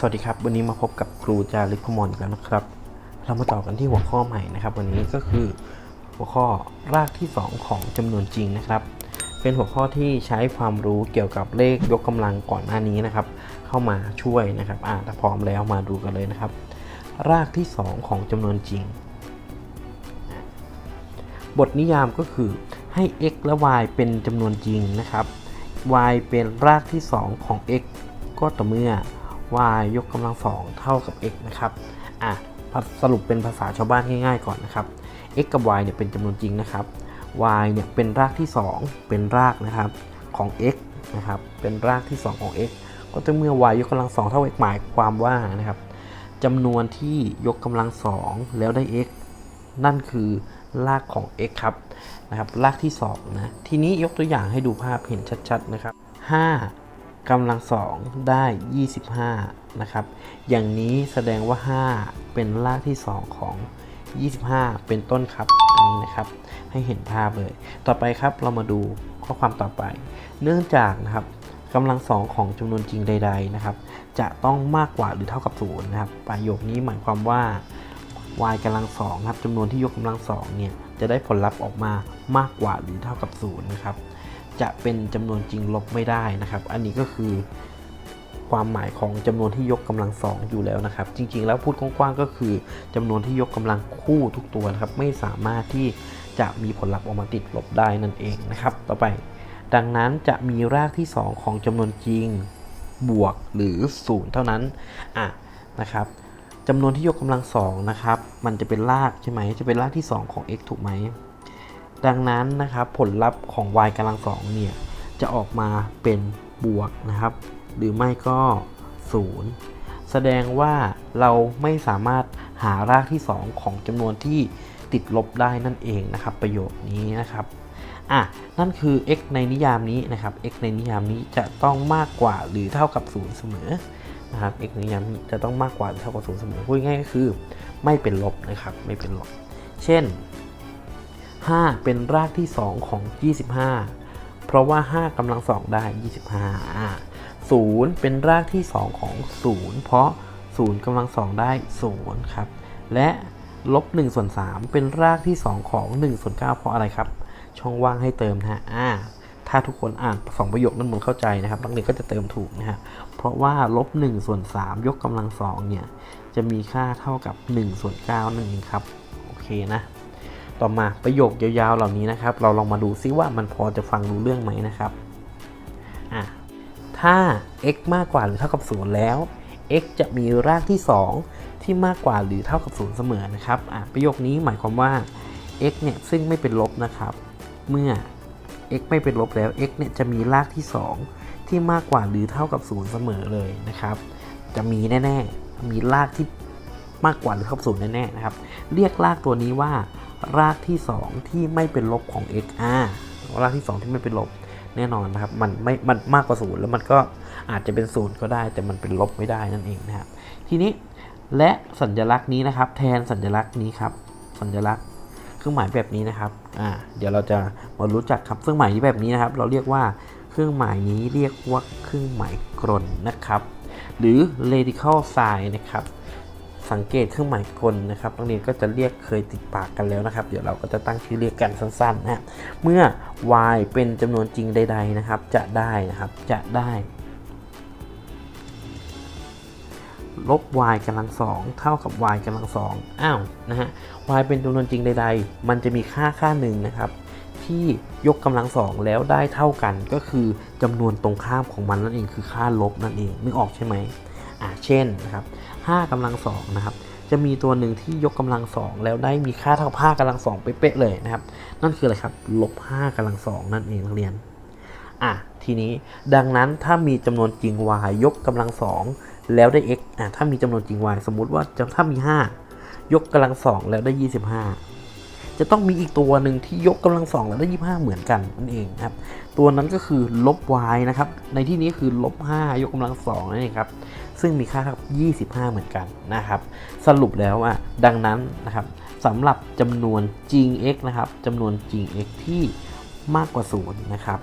สวัสดีครับ วันนี้มาพบกับครูจารึกพมรอีกแล้วนะครับ เรามาต่อกันที่หัวข้อใหม่นะครับ วันนี้ก็คือหัวข้อรากที่ 2 ของจำนวนจริงนะครับ เป็นหัวข้อที่ใช้ความรู้เกี่ยวกับเลขยกกำลังก่อนหน้านี้นะครับ เข้ามาช่วยนะครับอ่าถ้าพร้อมแล้วมาดูกันเลยนะครับ รากที่ 2 ของจำนวนจริง บทนิยามก็คือให้ x และ y เป็นจำนวนจริงนะครับ y เป็นรากที่ 2 ของ x ก็ต่อเมื่อ y ยกกำลังสองเท่ากับ x นะครับอะสรุปเป็นภาษาชาวบ้านง่ายๆก่อนนะครับ x กับ y เนี่ยเป็นจำนวนจริงนะครับ y เนี่ยเป็นรากที่ 2 เป็นรากนะครับของ x นะครับเป็นรากที่ 2 ของ x ก็ต่อเมื่อ y ยกกำลังสองเท่า x หมายความว่านะครับจำนวนที่ยกกำลังสองแล้วได้ x นั่นคือรากของ x ครับนะครับรากที่2นะทีนี้ยกตัวอย่างให้ดูภาพเห็นชัดๆนะครับ5 กำลังสองได้ 25 นะครับ อย่างนี้แสดงว่า 5 เป็นรากที่ 2 ของ 25 เป็นต้นครับ อันนี้นะครับ ให้เห็นภาพเลย ต่อไปครับเรามาดูข้อความต่อไป เนื่องจากนะครับกำลังสองของจำนวนจริงใด ๆ นะครับ จะต้องมากกว่าหรือเท่ากับ0นะครับ ประโยคนี้หมายความว่า y กำลังสองครับจำนวนที่ยกกำลังสองเนี่ยจะได้ผลลัพธ์ออกมามากกว่าหรือเท่ากับ0นะครับ จะเป็นจำนวนจริงลบไม่ได้นะครับ อันนี้ก็คือความหมายของจำนวนที่ยกกำลังสองอยู่แล้วนะครับ จริงๆ แล้วพูดกว้างๆก็คือจำนวนที่ยกกำลังคู่ทุกตัวนะครับ ไม่สามารถที่จะมีผลลัพธ์ออกมาติดลบได้นั่นเองนะครับ ต่อไป ดังนั้นจะมีรากที่ 2 ของจำนวนจริงบวกหรือ0เท่านั้นอะนะครับจำนวนที่ยกกำลังสองนะครับ มันจะเป็นรากใช่ไหมจะเป็นรากที่ 2 ของ x ถูกไหม ดังนั้นนะครับผลลัพธ์ของ y กำลังสองเนี่ยจะออกมาเป็นบวกนะครับ หรือไม่ก็ 0 แสดงว่าเราไม่สามารถหารากที่ 2 ของจำนวนที่ติดลบได้นั่นเองนะครับ ประโยคนี้นะครับอะนั่นคือ x ในนิยามนี้นะครับ x ในนิยามนี้จะต้องมากกว่าหรือเท่ากับ 0 เสมอนะครับ x ในนิยามนี้จะต้องมากกว่าหรือเท่ากับ 0 เสมอพูดง่ายก็คือ ไม่เป็นลบนะครับไม่เป็นลบ เช่น 5 เป็นรากที่ 2 ของ 25 เพราะว่า 5กำลังสองได้ 25อ่า0เป็นรากที่ 2 ของ 0 เพราะ 0กำลังสองได้ 0 ครับ และลบ1ส่วน3เป็นรากที่ 2 ของ1ส่วน9เพราะอะไรครับ ช่องว่างให้เติมนะฮะอ่าถ้าทุกคนอ่านสองประโยคนั้นหมือนเข้าใจนะครับนักเรียนก็จะเติมถูกนะฮะเพราะว่าลบ1ส่วน3ยกกำลังสองเนี่ย จะมีค่าเท่ากับ1ส่วน9นั่นเองครับ โอเคนะ ต่อมาประโยคยาวๆเหล่านี้นะครับ เราลองมาดูซิว่ามันพอจะฟังรู้เรื่องไหมนะครับอะถ้า x มากกว่าหรือเท่ากับ 0 แล้ว x จะมีรากที่ 2 ที่มากกว่าหรือเท่ากับ 0 เสมอนะครับอะประโยคนี้หมายความว่า x เนี่ยซึ่งไม่เป็นลบนะครับ เมื่อ x ไม่เป็นลบแล้ว x เนี่ยจะมีรากที่ 2 ที่มากกว่าหรือเท่ากับ 0 เสมอเลยนะครับ จะมีแน่ ๆ มีรากที่มากกว่าหรือเท่ากับ 0 แน่ ๆ นะครับ เรียกรากตัวนี้ว่า รากที่ 2 ที่ไม่เป็นลบของ x อ่ารากที่ 2 ที่ไม่เป็นลบแน่นอนนะครับ มันไม่ มันมากกว่า0แล้วมันก็อาจจะเป็น0ก็ได้ แต่มันเป็นลบไม่ได้นั่นเองนะครับ ทีนี้และสัญลักษณ์นี้นะครับ แทนสัญลักษณ์นี้ครับ สัญลักษณ์เครื่องหมายแบบนี้นะครับ อ่า เดี๋ยวเราจะมารู้จักครับ เครื่องหมายที่แบบนี้นะครับ เราเรียกว่าเครื่องหมายนี้เรียกว่าเครื่องหมายกลนนะครับ หรือ radical sign นะครับ สังเกตเครื่องหมายกลนะครับนักเรียนก็จะเรียกเคยติดปากกันแล้วนะครับ เดี๋ยวเราก็จะตั้งชื่อเรียกกันสั้นๆนะฮะเมื่อ y เป็นจำนวนจริงใด ๆนะครับ จะได้นะครับจะได้ลบ y กำลังสองเท่ากับ y กำลังสองอ้าวนะฮะ y เป็นจำนวนจริงใด ๆ มันจะมีค่าค่าหนึ่งนะครับ ที่ยกกำลังสองแล้วได้เท่ากันก็คือจำนวนตรงข้ามของมันนั่นเองคือค่าลบนั่นเองนึกออกใช่ไหมอ่าเช่นนะครับ 5กำลังสองนะครับจะมีตัวหนึ่งที่ยกกำลังสองแล้วได้มีค่าเท่ากับ5กำลังสองเป๊ะๆเลยนะครับ นั่นคืออะไรครับลบ5กำลังสองนั่นเองนักเรียนอะทีนี้ดังนั้นถ้ามีจำนวนจริง y ยกกำลังสองแล้วได้ x อะถ้ามีจำนวนจริง y สมมุติว่าจะถ้ามี 5 ยกกำลังสองแล้วได้ 25 จะต้องมีอีกตัวหนึ่งที่ยกกำลังสองแล้วได้ 25 เหมือนกันนั่นเองครับ ตัวนั้นก็คือลบ y นะครับในที่นี้คือลบ5ยกกำลังสองนั่นเองครับ ซึ่งมีค่าเท่ากับ 25 เหมือนกันนะครับสรุปแล้วอะดังนั้นนะครับสำหรับจำนวนจริง x นะครับจำนวนจริง x ที่มากกว่า 0 นะครับ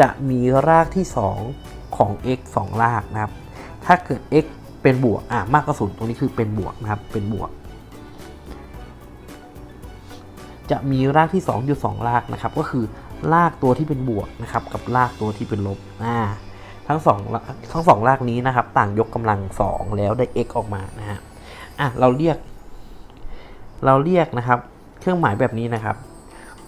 จะมีรากที่ 2 ของ x 2 รากนะครับ ถ้าเกิด x เป็นบวกอะมากกว่า 0 ตรงนี้คือเป็นบวกนะครับเป็นบวก จะมีรากที่ 2 อยู่ 2 รากนะครับ ก็คือรากตัวที่เป็นบวกนะครับ กับรากตัวที่เป็นลบอ่า ทั้งสองทั้งสองรากนี้นะครับ ต่างยกกำลัง2แล้วได้ x ออกมานะฮะอะเราเรียก เราเรียกนะครับ เครื่องหมายแบบนี้นะครับ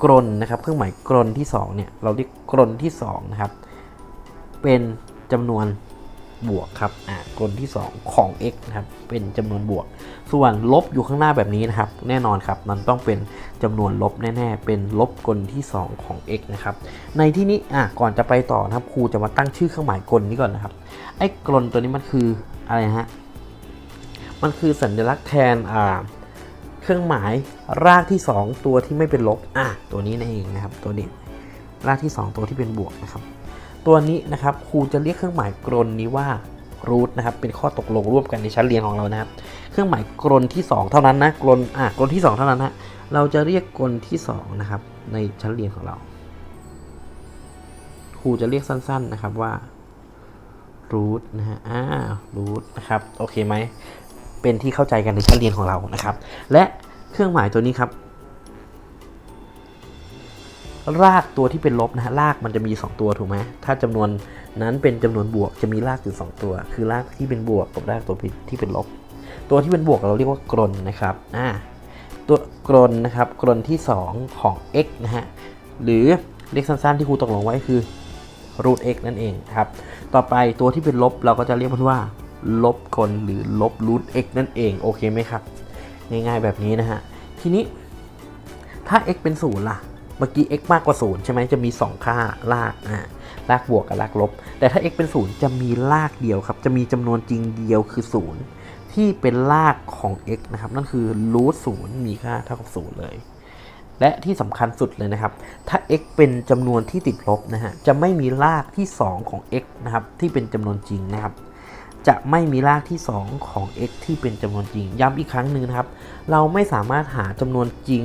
กรนนะครับ เครื่องหมายกรนที่2เนี่ยเราเรียกกรนที่2นะครับ เป็นจำนวน บวกครับอ่ากรนที่ 2 ของ x นะครับเป็นจำนวนบวก ส่วนลบอยู่ข้างหน้าแบบนี้นะครับ แน่นอนครับมันต้องเป็นจำนวนลบแน่ๆ เป็นลบกลที่ 2 ของ x นะครับในที่นี้อะก่อนจะไปต่อนะครับครูจะมาตั้งชื่อเครื่องหมายกลนี้ก่อนนะครับไอ้กลตัวนี้มันคืออะไรฮะมันคือสัญลักษณ์แทนอ่าเครื่องหมายรากที่ 2 ตัวที่ไม่เป็นลบอะตัวนี้นั่นเองนะครับตัวนี้รากที่ 2 ตัวที่เป็นบวกนะครับ ตัวนี้นะครับครูจะเรียกเครื่องหมายกรนนี้ว่ารูทนะครับเป็นข้อตกลงร่วมกันในชั้นเรียนของเรานะครับ เครื่องหมายกรนที่ 2 เท่านั้นนะกรนอะกรนที่ 2 เท่านั้นนะเราจะเรียกกรนที่2นะครับในชั้นเรียนของเราครูจะเรียกสั้น ๆนะครับว่ารูทนะฮะอ่ารูทนะครับ โอเคไหม เป็นที่เข้าใจกันในชั้นเรียนของเรานะครับ และเครื่องหมายตัวนี้ครับ รากตัวที่เป็นลบนะฮะรากมันจะมี 2 ตัวถูกไหมถ้าจำนวนนั้นเป็นจำนวนบวกจะมีรากอยู่ 2 ตัว คือรากที่เป็นบวกกับรากตัวที่เป็นลบ ตัวที่เป็นบวกเราเรียกว่ากรนนะครับอ่าตัวกรนนะครับกรนที่ 2 ของ x นะฮะหรือเรียกสั้นๆที่ครูตกลงไว้คือ root x นั่นเองครับ ต่อไปตัวที่เป็นลบเราก็จะเรียกมันว่า ลบกลหรือลบ root x นั่นเองโอเคไหมครับ ง่ายๆแบบนี้นะฮะทีนี้ถ้า x เป็นศูนย์ล่ะ เมื่อกี้ x มากกว่า 0 ใช่ไหมจะมี 2 ค่ารากอ่ารากบวกกับรากลบ แต่ถ้า x เป็น 0 จะมีรากเดียวครับ จะมีจำนวนจริงเดียวคือ 0 ที่เป็นรากของ x นะครับ นั่นคือ root 0มีค่าเท่ากับ 0 เลย และที่สำคัญสุดเลยนะครับ ถ้า x เป็นจำนวนที่ติดลบนะฮะ จะไม่มีรากที่ 2 ของ x นะครับ ที่เป็นจำนวนจริงนะครับ จะไม่มีรากที่ 2 ของ x ที่เป็นจำนวนจริง ย้ำอีกครั้งหนึ่งนะครับ เราไม่สามารถหาจำนวนจริง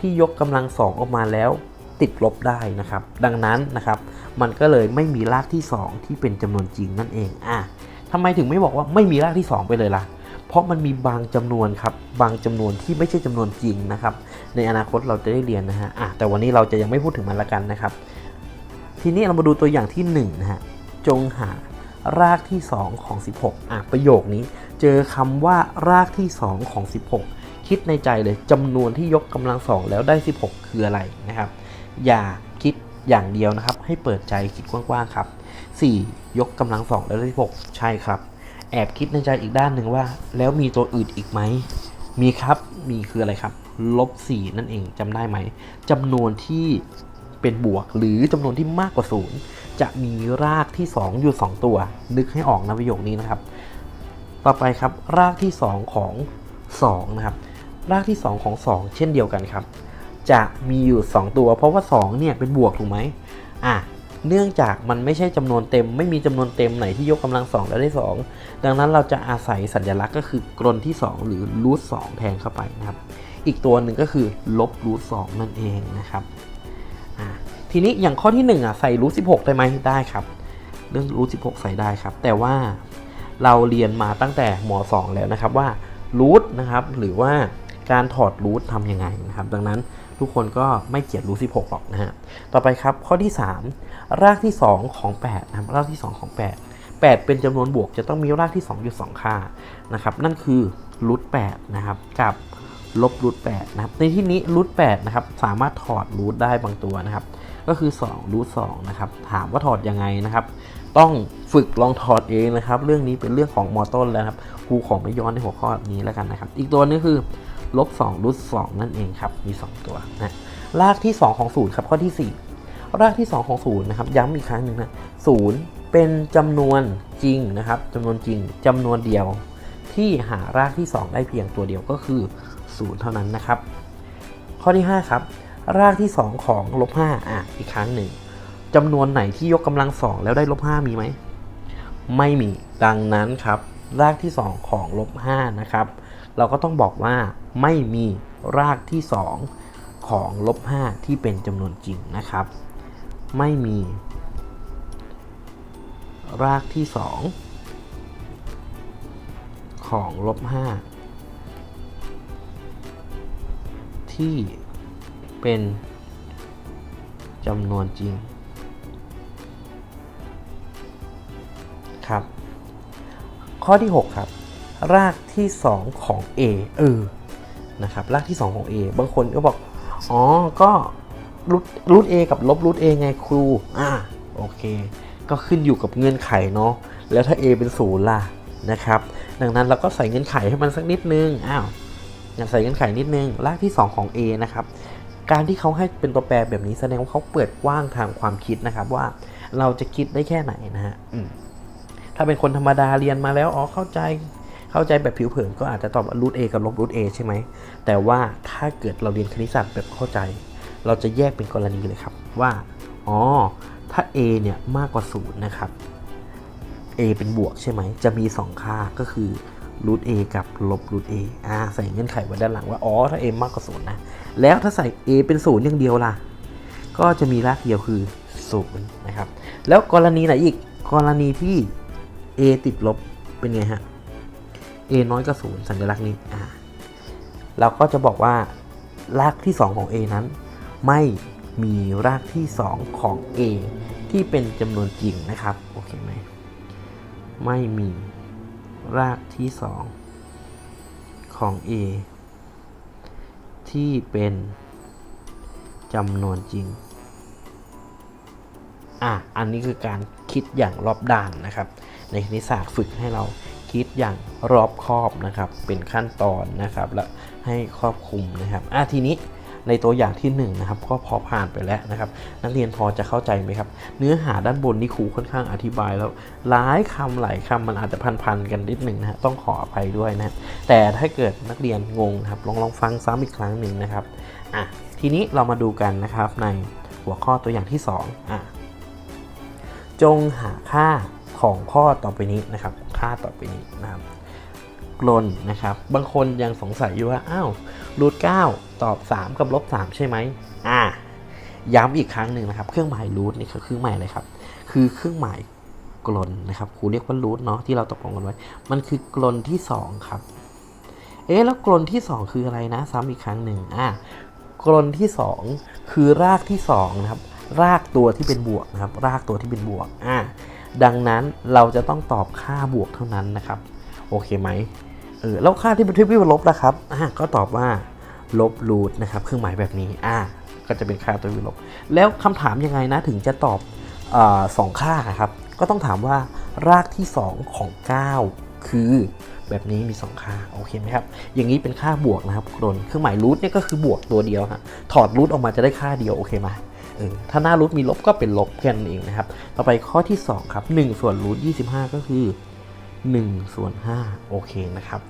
ที่ยกกำลังสองออกมาแล้วติดลบได้นะครับ ดังนั้นนะครับ มันก็เลยไม่มีรากที่ 2 ที่เป็นจำนวนจริงนั่นเองอะทำไมถึงไม่บอกว่าไม่มีรากที่ 2 ไปเลยล่ะ เพราะมันมีบางจำนวนครับ บางจำนวนที่ไม่ใช่จำนวนจริงนะครับ ในอนาคตเราจะได้เรียนนะฮะอะแต่วันนี้เราจะยังไม่พูดถึงมันละกันนะครับ ทีนี้เรามาดูตัวอย่างที่1นะฮะ จงหา รากที่ 2 ของ 16อะประโยคนี้ เจอคำว่ารากที่ 2 ของ 16 คิดในใจเลยจำนวนที่ยกกำลังสองแล้วได้ 16 คืออะไรนะครับ อย่าคิดอย่างเดียวนะครับ ให้เปิดใจคิดกว้างๆครับ 4 ยกกำลังสองแล้วได้16 ใช่ครับ แอบคิดในใจอีกด้านหนึ่งว่า แล้วมีตัวอื่นอีกไหมมีครับมีคืออะไรครับลบ4นั่นเองจำได้ไหมจำนวนที่เป็นบวกหรือจำนวนที่มากกว่า0 จะมีรากที่ 2 อยู่ 2 ตัว นึกให้ออกนะประโยคนี้นะครับ ต่อไปครับรากที่ 2 ของ 2 นะครับ รากที่ 2 ของ 2 เช่นเดียวกันครับ จะมีอยู่ 2 ตัว เพราะว่า 2 เนี่ยเป็นบวกถูกไหมอะเนื่องจากมันไม่ใช่จำนวนเต็ม ไม่มีจำนวนเต็มไหนที่ยกกำลัง 2 แล้วได้ 2 ดังนั้นเราจะอาศัยสัญลักษณ์ก็คือกรนที่ 2 หรือรูท2แทนเข้าไปนะครับ อีกตัวหนึ่งก็คือลบรูท2นั่นเองนะครับ ทีนี้อย่างข้อที่1อะใส่รูท16ได้ไหมได้ครับ เรื่องรูท16ใส่ได้ครับ แต่ว่าเราเรียนมาตั้งแต่มอ2แล้วนะครับว่ารูทนะครับหรือว่าการถอดรูททำยังไงนะครับ ดังนั้นทุกคนก็ไม่เขียนรูท16หรอกนะฮะต่อไปครับข้อที่ 3 รากที่ 2 ของ8นะครับรากที่ 2 ของ 8 8 เป็นจำนวนบวกจะต้องมีรากที่2อยู่2ค่านะครับ นั่นคือรูท8นะครับกับลบรูท8นะครับในที่นี้รูท8นะครับสามารถถอดรูทได้บางตัวนะครับ ก็คือ2รูท2นะครับถามว่าถอดยังไงนะครับ ต้องฝึกลองถอดเองนะครับ เรื่องนี้เป็นเรื่องของมอต้นแล้วครับครูขอไม่ย้อนในหัวข้อนี้แล้วกันนะครับ อีกตัวนึงคือลบ2รูท2นั่นเองครับมี 2 ตัวนะรากที่ 2 ของ0ครับข้อที่ 4 รากที่ 2 ของ0นย์นะครับย้ำอีกครั้งหนึ่งนะ0เป็นจำนวนจริงนะครับจำนวนจริงจำนวนเดียว ที่หารากที่ 2 ได้เพียงตัวเดียวก็คือ0เท่านั้นนะครับ ข้อที่ 5 ครับ รากที่ 2 ของลบ5อะอีกครั้งหนึ่งจำนวนไหนที่ยกกำลัง2แล้วได้ลบ5มีไหม ไม่มีดังนั้นครับ รากที่ 2 ของลบ5นะครับ เราก็ต้องบอกว่าไม่มีรากที่ 2 ของลบ5ที่เป็นจำนวนจริงนะครับ ไม่มี รากที่ 2 ของลบ5ที่ เป็นจำนวนจริงครับ ข้อที่ 6 ครับ รากที่ 2 ของ A เออนะครับ รากที่ 2 ของ A บางคนก็บอก อ๋อ ก็รูทรูท A กับลบรูท A ไงครูอ่าโอเค ก็ขึ้นอยู่กับเงื่อนไขเนาะแล้วถ้า A เป็นศูนย์ล่ะนะครับ ดังนั้นเราก็ใส่เงื่อนไขให้มันสักนิดนึงอ้าวอยาใส่เงื่อนไขนิดนึงรากที่ 2 ของ A นะครับ การที่เขาให้เป็นตัวแปรแบบนี้แสดงว่าเขาเปิดกว้างทางความคิดนะครับว่าเราจะคิดได้แค่ไหนนะฮะอืมถ้าเป็นคนธรรมดาเรียนมาแล้วอ๋อเข้าใจเข้าใจแบบผิวเผินก็อาจจะตอบว่ารูท A กับลบรูท A ใช่ไหมแต่ว่าถ้าเกิดเราเรียนคณิตศาสตร์แบบเข้าใจ เราจะแยกเป็นกรณีเลยครับว่าอ๋อถ้า A เนี่ยมากกว่า0นะครับ A เป็นบวกใช่ไหมจะมี 2 ค่าก็คือ รูท A กับลบรูท A อ่าใส่เงื่อนไขไว้ด้านหลังว่า อ๋อ ถ้า A มากกว่า0นะ แล้วถ้าใส่ A เป็น0อย่างเดียวล่ะ ก็จะมีรากเดียวคือ0นะครับ แล้วกรณีไหนอีก กรณีที่ A ติดลบเป็นไงฮะ A น้อยกว่า0สัญลักษณ์นี้อ่าเราก็จะบอกว่ารากที่ 2 ของ A นั้น ไม่มีรากที่ 2 ของ A ที่เป็นจำนวนจริงนะครับ โอเคไหม ไม่มี รากที่2ของ A ที่เป็นจำนวนจริง อะ อันนี้คือการคิดอย่างรอบด้านนะครับ ในคณิตศาสตร์ฝึกให้เราคิดอย่างรอบคอบนะครับ เป็นขั้นตอนนะครับ และให้ครอบคลุมนะครับ อะทีนี้ ในตัวอย่างที่1นงนะครับก็พอผ่านไปแล้วนะครับ นักเรียนพอจะเข้าใจไหมครับ เนื้อหาด้านบนนี่ครูค่อนข้างอธิบายแล้วหลายคำหลายคำมันอาจจะพันๆกันนิดหนึ่งนะฮะต้องขออภัยด้วยนะแต่ถ้าเกิดนักเรียนงงครับลองลองฟังซ้ำอีกครั้งหนึ่งนะครับอะทีนี้เรามาดูกันนะครับในหัวข้อตัวอย่างที่ 2อะจงหาค่าของข้อต่อไปนี้นะครับ ค่าต่อไปนี้นะครับ กลนนะครับ บางคนยังสงสัยอยู่ว่า อ้าวรูท9ตอบ 3 กับลบ3ใช่ไหมอ่า ย้ำอีกครั้งหนึ่งนะครับ เครื่องหมายรูทนี่คือเครื่องหมายอะไรครับ คือเครื่องหมายกลนนะครับ ครูเรียกว่ารูทเนาะที่เราตกลงกันไว้ มันคือกลนที่ 2 ครับ เอ๊ะแล้วกลนที่ 2 คืออะไรนะ ซ้ำอีกครั้งหนึ่งอ่ากลนที่ 2 คือรากที่2นะครับ รากตัวที่เป็นบวกนะครับ รากตัวที่เป็นบวกอ่าดังนั้นเราจะต้องตอบค่าบวกเท่านั้นนะครับ โอเคไหม เออแล้วค่าที่เป็นที่เป็นลบนะครับอ่าก็ตอบว่าลบรูทนะครับเครื่องหมายแบบนี้อ่าก็จะเป็นค่าตัวที่เป็นลบ แล้วคำถามยังไงนะถึงจะตอบอสองค่าครับ ก็ต้องถามว่ารากที่ 2 ของ 9 คือแบบนี้มี 2 ค่าโอเคไหมครับ อย่างนี้เป็นค่าบวกนะครับกรนเครื่องหมายรูทเนี่ยก็คือบวกตัวเดียวฮะถอดรูทออกมาจะได้ค่าเดียวโอเคไหมเออถ้าหน้ารูทมีลบก็เป็นลบแค่นั้นเองนะครับ ต่อไปข้อที่ 2 ครับ 1 ส่วนรูท25 ก็คือ 1ส่วน5โอเคนะครับ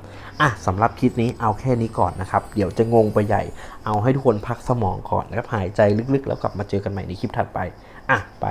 อะสำหรับคลิปนี้เอาแค่นี้ก่อนนะครับ เดี๋ยวจะงงไปใหญ่ เอาให้ทุกคนพักสมองก่อนนะครับหายใจลึกๆ แล้วกลับมาเจอกันใหม่ในคลิปถัดไป อะ ไป